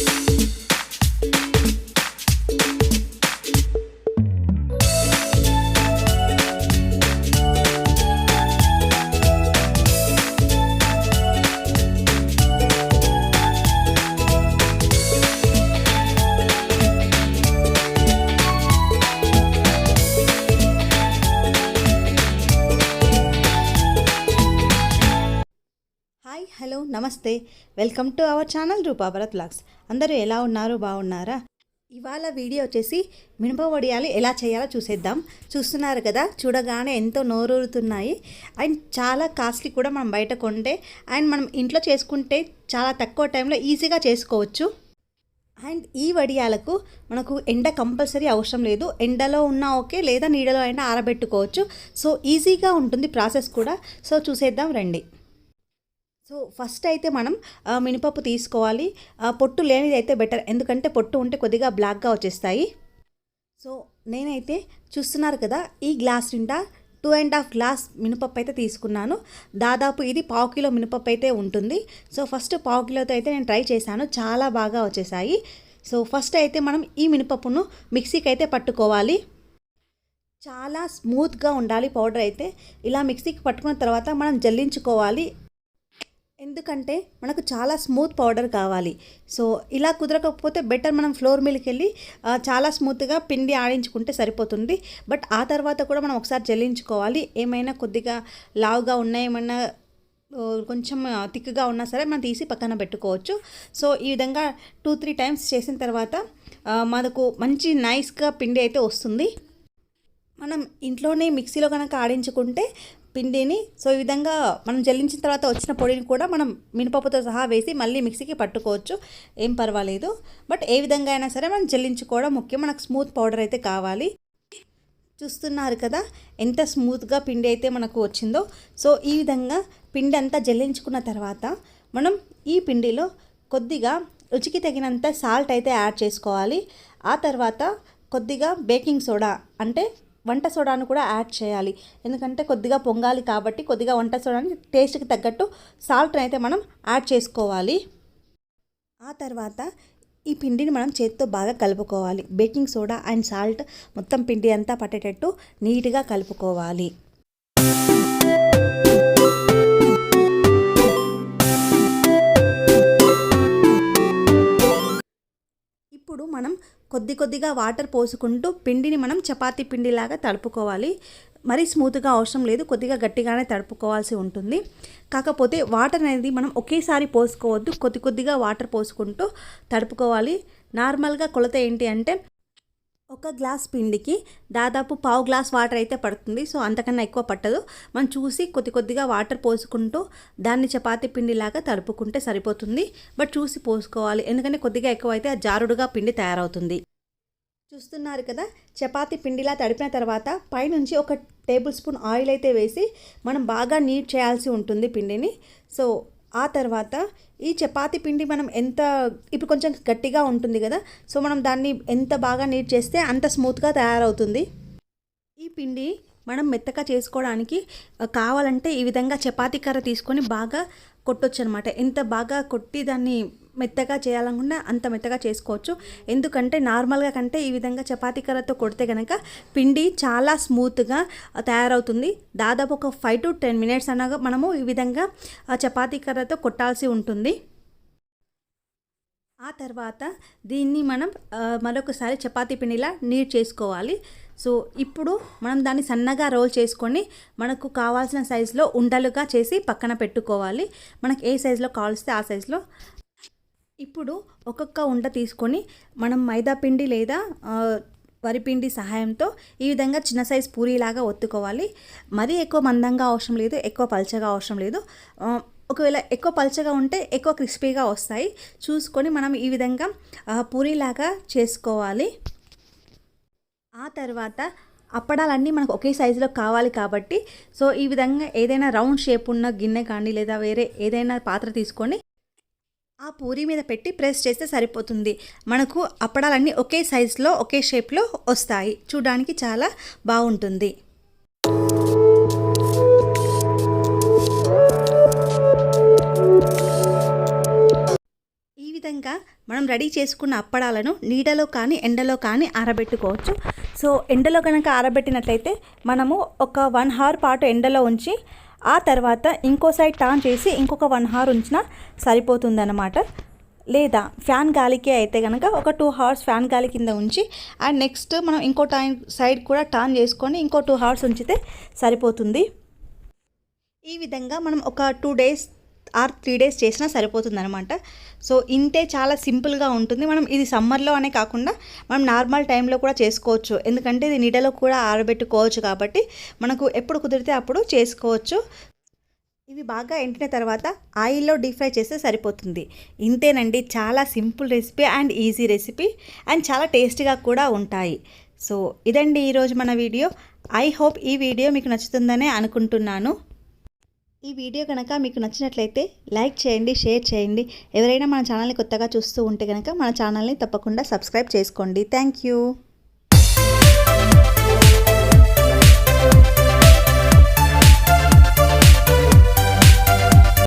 you hello నమస్తే. Welcome to our channel Rupa Bharat blogs. అందరూ ఎలా ఉన్నారు? బాగున్నారా? ఇవాళ వీడియో వచ్చేసి మినప వడియాలు ఎలా చేయాలో చూసేద్దాం. చూస్తున్నారు కదా చూడగానే ఎంతో నోరూరుతున్నాయి. అండ్ చాలా కాస్ట్లీ కూడా మనం బయట కొంటే అండ్ మనం ఇంట్లో చేసుకుంటే చాలా తక్కువ టైంలో ఈజీగా చేసుకోవచ్చు. అండ్ ఈ వడియాలకు మనకు ఎండ కంపల్సరీ అవసరం లేదు. ఎండలో ఉన్నా ఓకే లేదా నీడలో అయినా ఆరబెట్టుకోవచ్చు. సో ఈజీగా ఉంటుంది ప్రాసెస్ కూడా. సో చూసేద్దాం రండి. సో ఫస్ట్ అయితే మనం మినపప్పు తీసుకోవాలి. పొట్టు లేనిది అయితే బెటర్. ఎందుకంటే పొట్టు ఉంటే కొద్దిగా బ్లాక్గా వచ్చేస్తాయి. సో నేనైతే చూస్తున్నారు కదా ఈ గ్లాస్ నిండా టూ అండ్ హాఫ్ గ్లాస్ మినపప్పు అయితే తీసుకున్నాను. దాదాపు ఇది పావు కిలో మినపప్పు అయితే ఉంటుంది. సో ఫస్ట్ పావు కిలోతో అయితే నేను ట్రై చేశాను. చాలా బాగా వచ్చేసాయి. సో ఫస్ట్ అయితే మనం ఈ మినపప్పును మిక్సీకి అయితే పట్టుకోవాలి. చాలా స్మూత్గా ఉండాలి పౌడర్ అయితే. ఇలా మిక్సీకి పట్టుకున్న తర్వాత మనం జల్లించుకోవాలి. ఎందుకంటే మనకు చాలా స్మూత్ పౌడర్ కావాలి. సో ఇలా కుదరకపోతే బెటర్ మనం ఫ్లోర్ మిల్కి వెళ్ళి చాలా స్మూత్గా పిండి ఆడించుకుంటే సరిపోతుంది. బట్ ఆ తర్వాత కూడా మనం ఒకసారి జల్లించుకోవాలి. ఏమైనా కొద్దిగా లావుగా ఉన్నా ఏమైనా కొంచెం థిక్గా ఉన్నా సరే మనం తీసి పక్కన పెట్టుకోవచ్చు. సో ఈ విధంగా టూ త్రీ టైమ్స్ చేసిన తర్వాత మనకు మంచి నైస్గా పిండి అయితే వస్తుంది. మనం ఇంట్లోనే మిక్సీలో కనుక ఆడించుకుంటే పిండిని సో ఈ విధంగా మనం జల్లించిన తర్వాత వచ్చిన పొడిని కూడా మనం మినపప్పుతో సహా వేసి మళ్ళీ మిక్సీకి పట్టుకోవచ్చు. ఏం పర్వాలేదు. బట్ ఏ విధంగా అయినా సరే మనం జల్లించుకోవడం ముఖ్యం. మనకు స్మూత్ పౌడర్ అయితే కావాలి. చూస్తున్నారు కదా ఎంత స్మూత్గా పిండి అయితే మనకు వచ్చిందో. సో ఈ విధంగా పిండి అంతా జల్లించుకున్న తర్వాత మనం ఈ పిండిలో కొద్దిగా రుచికి తగినంత సాల్ట్ అయితే యాడ్ చేసుకోవాలి. ఆ తర్వాత కొద్దిగా బేకింగ్ సోడా అంటే వంట సోడాను కూడా యాడ్ చేయాలి. ఎందుకంటే కొద్దిగా పొంగాలి కాబట్టి కొద్దిగా వంట సోడాని టేస్ట్కి తగ్గట్టు సాల్ట్ని అయితే మనం యాడ్ చేసుకోవాలి. ఆ తర్వాత ఈ పిండిని మనం చేతితో బాగా కలుపుకోవాలి. బేకింగ్ సోడా అండ్ సాల్ట్ మొత్తం పిండి అంతా పట్టేటట్టు నీట్గా కలుపుకోవాలి. కొద్ది కొద్దిగా వాటర్ పోసుకుంటూ పిండిని మనం చపాతీ పిండిలాగా తడుపుకోవాలి మరీ స్మూత్గా అవసరం లేదు కొద్దిగా గట్టిగానే తడుపుకోవాల్సి ఉంటుంది. కాకపోతే వాటర్ అనేది మనం ఒకేసారి పోసుకోవద్దు కొద్ది కొద్దిగా వాటర్ పోసుకుంటూ తడుపుకోవాలి. నార్మల్గా కొలత ఏంటి అంటే ఒక గ్లాస్ పిండికి దాదాపు పావు గ్లాస్ వాటర్ అయితే పడుతుంది. సో అంతకన్నా ఎక్కువ పట్టదు. మనం చూసి కొద్ది కొద్దిగా వాటర్ పోసుకుంటూ దాన్ని చపాతీ పిండిలాగా తడుపుకుంటే సరిపోతుంది. బట్ చూసి పోసుకోవాలి. ఎందుకంటే కొద్దిగా ఎక్కువ అయితే ఆ జారుడుగా పిండి తయారవుతుంది. చూస్తున్నారు కదా? చపాతి పిండిలా తడిపిన తర్వాత పైనుంచి ఒక టేబుల్ స్పూన్ ఆయిల్ అయితే వేసి మనం బాగా నీట్ చేయాల్సి ఉంటుంది పిండిని. సో ఆ తర్వాత ఈ చపాతి పిండి మనం ఎంత ఇప్పుడు కొంచెం గట్టిగా ఉంటుంది కదా? సో మనం దాన్ని ఎంత బాగా నీట్ చేస్తే అంత స్మూత్గా తయారవుతుంది. ఈ పిండి మనం మెత్తగా చేసుకోవడానికి కావాలంటే ఈ విధంగా చపాతీ కర్ర తీసుకొని బాగా కొట్టొచ్చు అనమాట ఎంత బాగా కొట్టి దాన్ని మెత్తగా చేయాలనుకున్నా అంత మెత్తగా చేసుకోవచ్చు. ఎందుకంటే నార్మల్గా కంటే ఈ విధంగా చపాతీ కర్రతో కొడితే కనుక పిండి చాలా స్మూత్గా తయారవుతుంది. దాదాపు ఒక ఫైవ్ టు టెన్ మినిట్స్ అనగా మనము ఈ విధంగా ఆ చపాతీ కర్రతో కొట్టాల్సి ఉంటుంది. ఆ తర్వాత దీన్ని మనం మరొకసారి చపాతీ పిండిలా నీట్ చేసుకోవాలి. సో ఇప్పుడు మనం దాన్ని సన్నగా రోల్ చేసుకొని మనకు కావాల్సిన సైజులో ఉండలుగా చేసి పక్కన పెట్టుకోవాలి. మనకు ఏ సైజులో కావాల్స్తే ఆ సైజులో ఇప్పుడు ఒక్కొక్క ఉండ తీసుకొని మనం మైదా పిండి లేదా వరిపిండి సహాయంతో ఈ విధంగా చిన్న సైజ్ పూరీలాగా ఒత్తుకోవాలి. మరీ ఎక్కువ మందంగా అవసరం లేదు ఎక్కువ పల్చగా అవసరం లేదు. ఒకవేళ ఎక్కువ పల్చగా ఉంటే ఎక్కువ క్రిస్పీగా వస్తాయి. చూసుకొని మనం ఈ విధంగా పూరీలాగా చేసుకోవాలి. ఆ తర్వాత అప్పడాలన్నీ మనకు ఒకే సైజులో కావాలి కాబట్టి సో ఈ విధంగా ఏదైనా రౌండ్ షేప్ ఉన్న గిన్నె కానీ లేదా వేరే ఏదైనా పాత్ర తీసుకొని ఆ పూరి మీద పెట్టి ప్రెస్ చేస్తే సరిపోతుంది. మనకు అప్పడాలన్నీ ఒకే సైజులో ఒకే షేప్లో వస్తాయి. చూడడానికి చాలా బాగుంటుంది. ఈ విధంగా మనం రెడీ చేసుకున్న అప్పడాలను నీడలో కానీ ఎండలో కానీ ఆరబెట్టుకోవచ్చు. సో ఎండలో కనుక ఆరబెట్టినట్లయితే మనము ఒక వన్ అవర్ పాటు ఎండలో ఉంచి ఆ తర్వాత ఇంకో సైడ్ టర్న్ చేసి ఇంకొక వన్ హవర్ ఉంచినా సరిపోతుందన్నమాట. లేదా ఫ్యాన్ గాలికి అయితే కనుక ఒక టూ హవర్స్ ఫ్యాన్ గాలి కింద ఉంచి అండ్ నెక్స్ట్ మనం ఇంకో టైం సైడ్ కూడా టర్న్ చేసుకొని ఇంకో టూ హవర్స్ ఉంచితే సరిపోతుంది. ఈ విధంగా మనం ఒక two days or three days చేసినా సరిపోతుంది అనమాట సో ఇంతే చాలా సింపుల్గా ఉంటుంది. మనం ఇది సమ్మర్లో అనే కాకుండా మనం నార్మల్ టైంలో కూడా చేసుకోవచ్చు. ఎందుకంటే ఇది నీడలో కూడా ఆరబెట్టుకోవచ్చు కాబట్టి మనకు ఎప్పుడు కుదిరితే అప్పుడు చేసుకోవచ్చు. ఇవి బాగా ఎండిన తర్వాత ఆయిల్లో డీప్ ఫ్రై చేస్తే సరిపోతుంది. ఇంతేనండి. చాలా simple recipe and easy recipe and చాలా టేస్టీగా కూడా ఉంటాయి. సో ఇదండి ఈరోజు మన వీడియో. ఐ హోప్ ఈ వీడియో మీకు నచ్చుతుందనే అనుకుంటున్నాను. ఈ వీడియో కనుక మీకు నచ్చినట్లయితే లైక్ చేయండి షేర్ చేయండి. ఎవరైనా మన ఛానల్ని కొత్తగా చూస్తూ ఉంటే కనుక మన ఛానల్ని తప్పకుండా సబ్స్క్రైబ్ చేసుకోండి. Thank you.